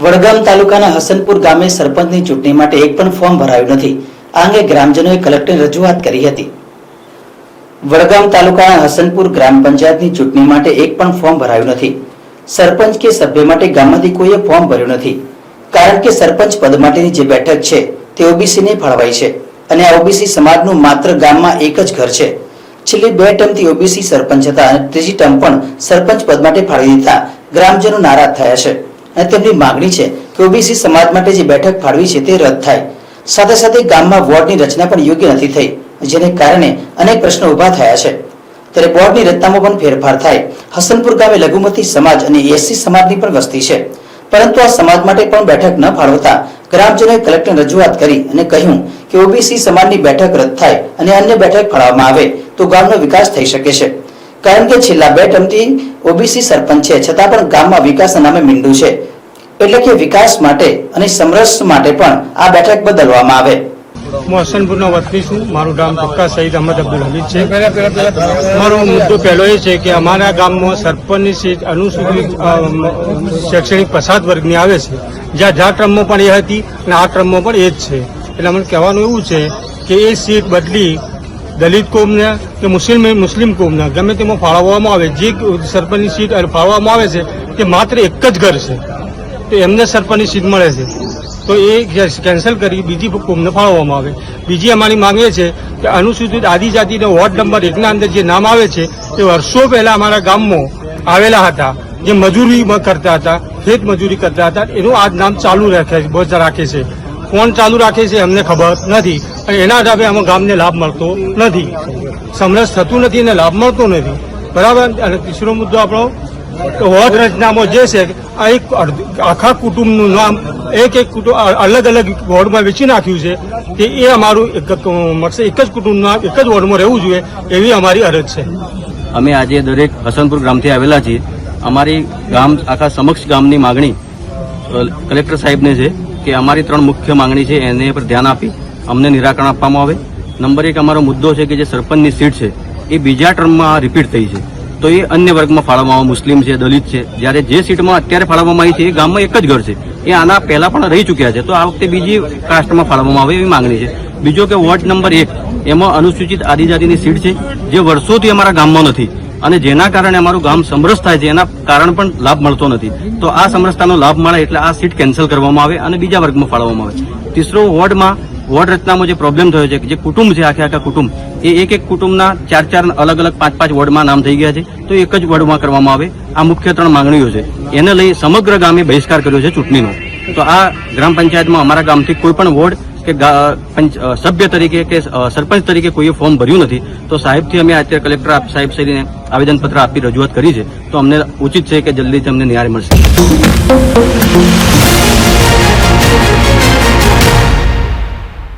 વડગામ તાલુકાના હસનપુર ગામે સરપંચની ચૂંટણી માટે એક પણ ફોર્મ ભરાયું નથી. આ અંગે ગ્રામજનોએ કલેક્ટરને રજૂઆત કરી હતી. વડગામ તાલુકાના હસનપુર ગ્રામ પંચાયતની ચૂંટણી માટે એક પણ ફોર્મ ભરાયું નથી. સરપંચ કે સભ્ય માટે ગામમાંથી કોઈએ ફોર્મ ભર્યું નથી. કારણ કે સરપંચ પદ માટેની જે બેઠક છે, તે ઓબીસીને ફાળવાઈ છે. અને આ ઓબીસી સમાજનું માત્ર ગામમાં એક જ ઘર છે. છેલ્લી બે ટર્મથી ઓબીસી સરપંચ હતા અને ત્રીજી ટર્મ પણ સરપંચ પદ માટે ફાળવી દીધા. ગ્રામજનો નારાજ થયા છે અને તેમની માગણી છે કે ઓબીસી સમાજ માટે જે બેઠક ફાળવી છે તે રદ થાય. સાથે સાથે ગામમાં વોર્ડની રચના પણ યોગ્ય નથી થઈ, જેને કારણે અનેક પ્રશ્નો ઊભા થયા છે. ત્યારે બોર્ડની રચનામાં પણ ફેરફાર થાય. હસનપુર ગામે લઘુમતી સમાજ અને એસસી સમાજની પણ વસ્તી છે. પરંતુ આ સમાજ માટે પણ બેઠક ન ફાળવતા ગ્રામજનોએ કલેક્ટરને રજૂઆત કરી અને કહ્યું કે ઓબીસી સમાજની બેઠક રદ થાય અને અન્ય બેઠક ફાળવવામાં આવે તો ગામનો વિકાસ થઈ શકે છે. કારણ કે છેલ્લા બે ટર્મથી ઓબીસી સરપંચ છે, છતાં પણ ગામમાં વિકાસના નામે મીંડું છે. એટલે કે વિકાસ માટે અને સમરસ માટે પણ આ બેઠક બદલવામાં આવે. હું હસનપુરનો વતની છું. મારું ગામ પક્કા સહીદ અહમદ અબ્દુલ હમીદ છે. મારો મુદ્દો પહેલો એ છે કે અમારા ગામમાં સરપંચની સીટ અનુસૂચિત શૈક્ષણિક પછાત વર્ગની આવે છે. જ્યાં જ્યાં ટ્રમમાં પણ એ હતી અને આ ટ્રમમાં પણ એ જ છે. એટલે અમને કહેવાનું એવું છે કે એ સીટ બદલી દલિત કોમને કે મુસ્લિમ મુસ્લિમ કોમને ગમે તેમાં ફાળવવામાં આવે જે સરપંચની સીટ ફાળવવામાં આવે છે તે માત્ર એક જ ઘર છે. તો એમને સરપંચની સીટ મળે છે. તો એ કેન્સલ કરી, બીજી કોમને ફાળવવામાં આવે. બીજી અમારી માંગ એ છે કે અનુસૂચિત આદિજાતિને વોર્ડ નંબર એકના અંદર જે નામ આવે છે, એ વર્ષો પહેલા અમારા ગામમાં આવેલા હતા, જે મજૂરી કરતા હતા, ખેત મજૂરી કરતા હતા, એનું આ નામ ચાલુ રાખે રાખે છે. કોણ ચાલુ રાખે છે, અમને ખબર નથી. અને એના આધારે અમે ગામને લાભ મળતો નથી. સમરસ થતું નથી અને લાભ મળતો નથી. બરાબર? અને તીસરો મુદ્દો આપણો વોર્ડ રચનામાં જે છે, આ એક આખા કુટુંબનું નામ, એક એક કુટુંબ અલગ અલગ વોર્ડમાં વેચી નાખ્યું છે, કે એ અમારું એક મળશે, એક જ કુટુંબનું એક જ વોર્ડમાં રહેવું જોઈએ, એવી અમારી અરજ છે. અમે આજે દરેક હસનપુર ગામથી આવેલા છીએ. અમારી ગામ, આખા સમક્ષ ગામની માગણી કલેક્ટર સાહેબને છે, કે અમારી ત્રણ મુખ્ય માગણી છે, એને પર ધ્યાન આપી અમને નિરાકરણ આપવામાં આવે. નંબર એક અમારો મુદ્દો છે કે જે સરપંચની સીટ છે, એ બીજા ટર્મમાં રિપીટ થઈ છે. તો એ અન્ય વર્ગમાં ફાળવવામાં આવે મુસ્લિમ છે, દલિત છે. જ્યારે જે સીટમાં અત્યારે ફાળવવામાં આવી છે, એ ગામમાં એક જ ઘર છે. એ આના પહેલા પણ રહી ચૂક્યા છે. તો આ વખતે બીજી કાસ્ટમાં ફાળવવામાં આવે એવી માંગણી છે. બીજો કે વોર્ડ નંબર એક, એમાં અનુસૂચિત આદિજાતિની સીટ છે, જે વર્ષોથી અમારા ગામમાં નથી. અને જેના કારણે અમારું ગામ સમરસ થાય છે, એના કારણ પણ લાભ મળતો નથી. તો આ સમરસતાનો લાભ મળે એટલે આ સીટ કેન્સલ કરવામાં આવે અને બીજા વર્ગમાં ફાળવવામાં આવે. તીસરો વોર્ડમાં વોર્ડ રચનામાં જે પ્રોબ્લેમ થયો છે કે જે કુટુંબ છે, આખે આખા કુટુંબ, એ એક એક કુટુંબના ચાર ચાર અલગ અલગ પાંચ પાંચ વોર્ડમાં નામ થઈ ગયા છે. તો એક જ વોર્ડમાં કરવામાં આવે. આ મુખ્ય ત્રણ માંગણીઓ છે. એને લઈ સમગ્ર ગામે બહિષ્કાર કર્યો છે ચૂંટણીનો. તો આ ગ્રામ પંચાયતમાં અમારા ગામથી કોઈ પણ વોર્ડ કે સભ્ય તરીકે કે સરપંચ તરીકે કોઈએ ફોર્મ ભર્યું નથી, તો સાહેબથી અમે અત્યારે કલેક્ટર સાહેબ શ્રીને આવેદનપત્ર આપી રજૂઆત કરી છે. તો અમને ઉચિત છે કે જલ્દીથી અમને ન્યાય મળશે.